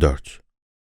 4.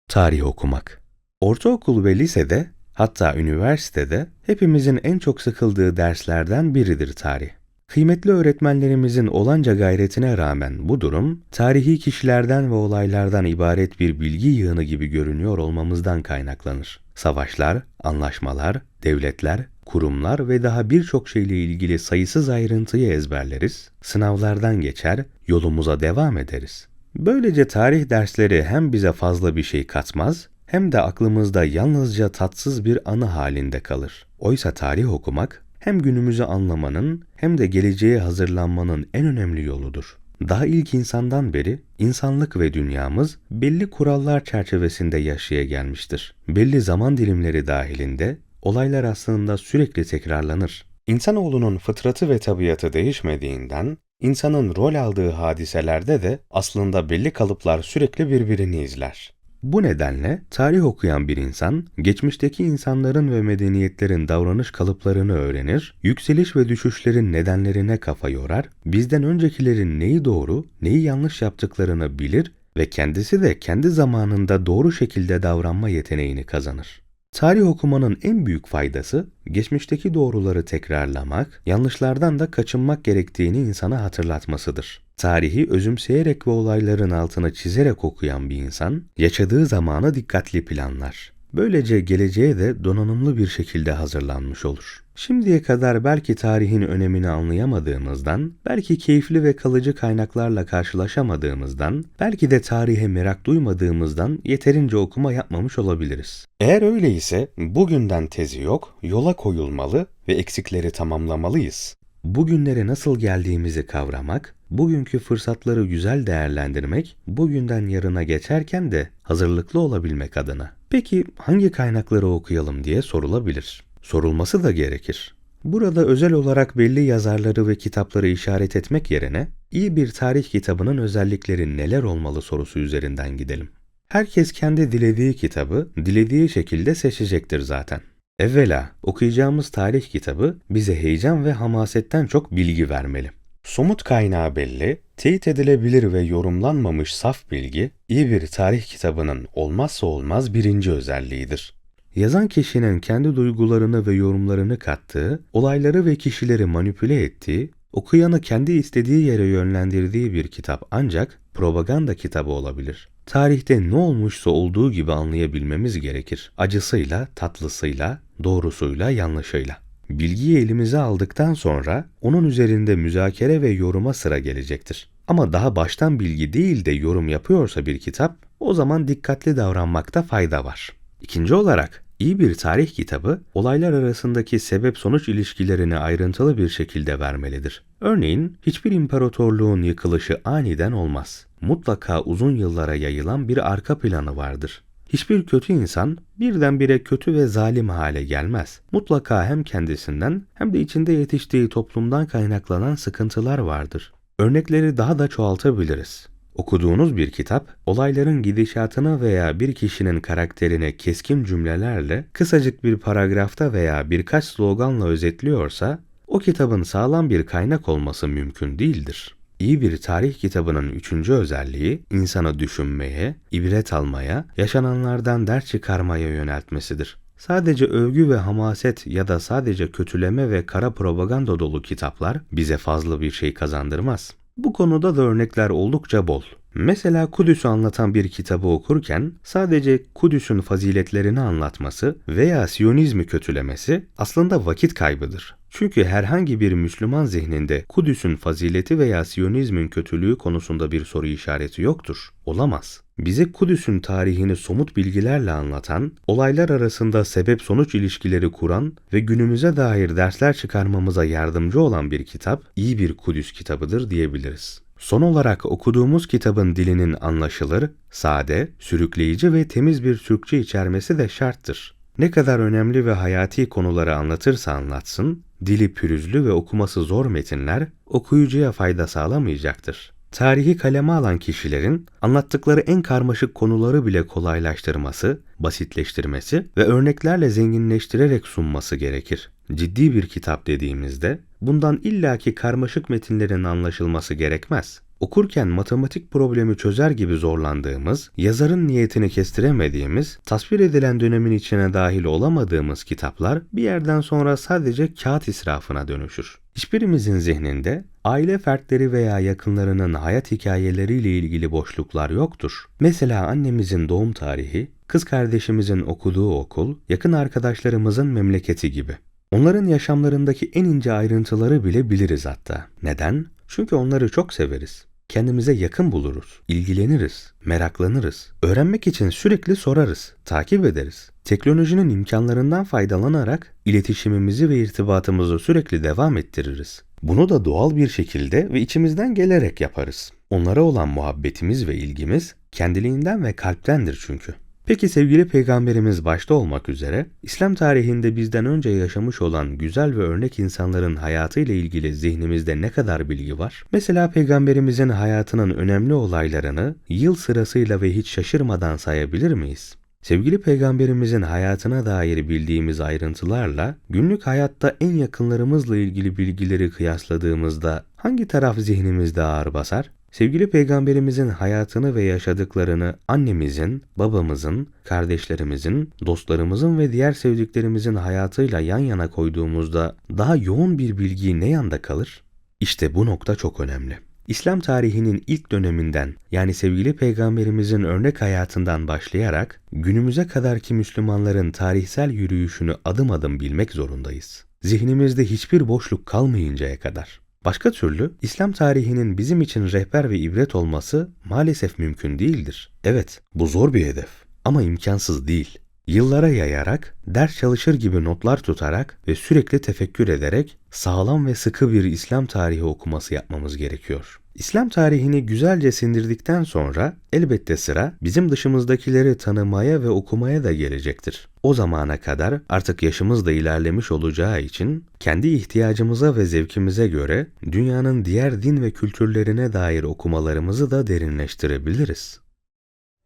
Tarih okumak. Ortaokul ve lisede, hatta üniversitede hepimizin en çok sıkıldığı derslerden biridir tarih. Kıymetli öğretmenlerimizin olanca gayretine rağmen bu durum, tarihi kişilerden ve olaylardan ibaret bir bilgi yığını gibi görünüyor olmamızdan kaynaklanır. Savaşlar, anlaşmalar, devletler, kurumlar ve daha birçok şeyle ilgili sayısız ayrıntıyı ezberleriz, sınavlardan geçer, yolumuza devam ederiz. Böylece tarih dersleri hem bize fazla bir şey katmaz, hem de aklımızda yalnızca tatsız bir anı halinde kalır. Oysa tarih okumak hem günümüzü anlamanın hem de geleceğe hazırlanmanın en önemli yoludur. Daha ilk insandan beri insanlık ve dünyamız belli kurallar çerçevesinde yaşaya gelmiştir. Belli zaman dilimleri dahilinde olaylar aslında sürekli tekrarlanır. İnsanoğlunun fıtratı ve tabiatı değişmediğinden insanın rol aldığı hadiselerde de aslında belli kalıplar sürekli birbirini izler. Bu nedenle tarih okuyan bir insan, geçmişteki insanların ve medeniyetlerin davranış kalıplarını öğrenir, yükseliş ve düşüşlerin nedenlerine kafa yorar, bizden öncekilerin neyi doğru, neyi yanlış yaptıklarını bilir ve kendisi de kendi zamanında doğru şekilde davranma yeteneğini kazanır. Tarih okumanın en büyük faydası, geçmişteki doğruları tekrarlamak, yanlışlardan da kaçınmak gerektiğini insana hatırlatmasıdır. Tarihi özümseyerek ve olayların altına çizerek okuyan bir insan, yaşadığı zamanı dikkatli planlar. Böylece geleceğe de donanımlı bir şekilde hazırlanmış olur. Şimdiye kadar belki tarihin önemini anlayamadığımızdan, belki keyifli ve kalıcı kaynaklarla karşılaşamadığımızdan, belki de tarihe merak duymadığımızdan yeterince okuma yapmamış olabiliriz. Eğer öyleyse bugünden tezi yok, yola koyulmalı ve eksikleri tamamlamalıyız. Bugünlere nasıl geldiğimizi kavramak, bugünkü fırsatları güzel değerlendirmek, bugünden yarına geçerken de hazırlıklı olabilmek adına. Peki hangi kaynakları okuyalım diye sorulabilir. Sorulması da gerekir. Burada özel olarak belli yazarları ve kitapları işaret etmek yerine iyi bir tarih kitabının özellikleri neler olmalı sorusu üzerinden gidelim. Herkes kendi dilediği kitabı dilediği şekilde seçecektir zaten. Evvela okuyacağımız tarih kitabı bize heyecan ve hamasetten çok bilgi vermeli. Somut kaynağı belli, teyit edilebilir ve yorumlanmamış saf bilgi, iyi bir tarih kitabının olmazsa olmaz birinci özelliğidir. Yazan kişinin kendi duygularını ve yorumlarını kattığı, olayları ve kişileri manipüle ettiği, okuyanı kendi istediği yere yönlendirdiği bir kitap ancak propaganda kitabı olabilir. Tarihte ne olmuşsa olduğu gibi anlayabilmemiz gerekir. Acısıyla, tatlısıyla, doğrusuyla, yanlışıyla. Bilgiyi elimize aldıktan sonra onun üzerinde müzakere ve yoruma sıra gelecektir. Ama daha baştan bilgi değil de yorum yapıyorsa bir kitap, o zaman dikkatli davranmakta fayda var. İkinci olarak iyi bir tarih kitabı olaylar arasındaki sebep-sonuç ilişkilerini ayrıntılı bir şekilde vermelidir. Örneğin hiçbir imparatorluğun yıkılışı aniden olmaz. Mutlaka uzun yıllara yayılan bir arka planı vardır. Hiçbir kötü insan birdenbire kötü ve zalim hale gelmez. Mutlaka hem kendisinden hem de içinde yetiştiği toplumdan kaynaklanan sıkıntılar vardır. Örnekleri daha da çoğaltabiliriz. Okuduğunuz bir kitap, olayların gidişatını veya bir kişinin karakterine keskin cümlelerle, kısacık bir paragrafta veya birkaç sloganla özetliyorsa, o kitabın sağlam bir kaynak olması mümkün değildir. İyi bir tarih kitabının üçüncü özelliği, insanı düşünmeye, ibret almaya, yaşananlardan ders çıkarmaya yöneltmesidir. Sadece övgü ve hamaset ya da sadece kötüleme ve kara propaganda dolu kitaplar bize fazla bir şey kazandırmaz. Bu konuda da örnekler oldukça bol. Mesela Kudüs'ü anlatan bir kitabı okurken sadece Kudüs'ün faziletlerini anlatması veya Siyonizmi kötülemesi aslında vakit kaybıdır. Çünkü herhangi bir Müslüman zihninde Kudüs'ün fazileti veya Siyonizmin kötülüğü konusunda bir soru işareti yoktur. Olamaz. Bize Kudüs'ün tarihini somut bilgilerle anlatan, olaylar arasında sebep-sonuç ilişkileri kuran ve günümüze dair dersler çıkarmamıza yardımcı olan bir kitap, iyi bir Kudüs kitabıdır diyebiliriz. Son olarak okuduğumuz kitabın dilinin anlaşılır, sade, sürükleyici ve temiz bir Türkçe içermesi de şarttır. Ne kadar önemli ve hayati konuları anlatırsa anlatsın, dili pürüzlü ve okuması zor metinler okuyucuya fayda sağlamayacaktır. Tarihi kaleme alan kişilerin anlattıkları en karmaşık konuları bile kolaylaştırması, basitleştirmesi ve örneklerle zenginleştirerek sunması gerekir. Ciddi bir kitap dediğimizde bundan illaki karmaşık metinlerin anlaşılması gerekmez. okurken matematik problemi çözer gibi zorlandığımız, yazarın niyetini kestiremediğimiz, tasvir edilen dönemin içine dahil olamadığımız kitaplar bir yerden sonra sadece kağıt israfına dönüşür. Hiçbirimizin zihninde aile fertleri veya yakınlarının hayat hikayeleriyle ilgili boşluklar yoktur. Mesela annemizin doğum tarihi, kız kardeşimizin okuduğu okul, yakın arkadaşlarımızın memleketi gibi. Onların yaşamlarındaki en ince ayrıntıları bile biliriz hatta. Neden? Çünkü onları çok severiz. Kendimize yakın buluruz, ilgileniriz, meraklanırız. Öğrenmek için sürekli sorarız, takip ederiz. Teknolojinin imkanlarından faydalanarak iletişimimizi ve irtibatımızı sürekli devam ettiririz. Bunu da doğal bir şekilde ve içimizden gelerek yaparız. Onlara olan muhabbetimiz ve ilgimiz kendiliğinden ve kalptendir çünkü. Peki sevgili peygamberimiz başta olmak üzere İslam tarihinde bizden önce yaşamış olan güzel ve örnek insanların hayatıyla ilgili zihnimizde ne kadar bilgi var? Mesela peygamberimizin hayatının önemli olaylarını yıl sırasıyla ve hiç şaşırmadan sayabilir miyiz? Sevgili peygamberimizin hayatına dair bildiğimiz ayrıntılarla günlük hayatta en yakınlarımızla ilgili bilgileri kıyasladığımızda hangi taraf zihnimizde ağır basar? Sevgili peygamberimizin hayatını ve yaşadıklarını annemizin, babamızın, kardeşlerimizin, dostlarımızın ve diğer sevdiklerimizin hayatıyla yan yana koyduğumuzda daha yoğun bir bilgi ne yanda kalır? İşte bu nokta çok önemli. İslam tarihinin ilk döneminden yani sevgili peygamberimizin örnek hayatından başlayarak günümüze kadarki Müslümanların tarihsel yürüyüşünü adım adım bilmek zorundayız. Zihnimizde hiçbir boşluk kalmayıncaya kadar. Başka türlü İslam tarihinin bizim için rehber ve ibret olması maalesef mümkün değildir. Evet, bu zor bir hedef ama imkansız değil. Yıllara yayarak, ders çalışır gibi notlar tutarak ve sürekli tefekkür ederek sağlam ve sıkı bir İslam tarihi okuması yapmamız gerekiyor. İslam tarihini güzelce sindirdikten sonra elbette sıra bizim dışımızdakileri tanımaya ve okumaya da gelecektir. O zamana kadar artık yaşımız da ilerlemiş olacağı için kendi ihtiyacımıza ve zevkimize göre dünyanın diğer din ve kültürlerine dair okumalarımızı da derinleştirebiliriz.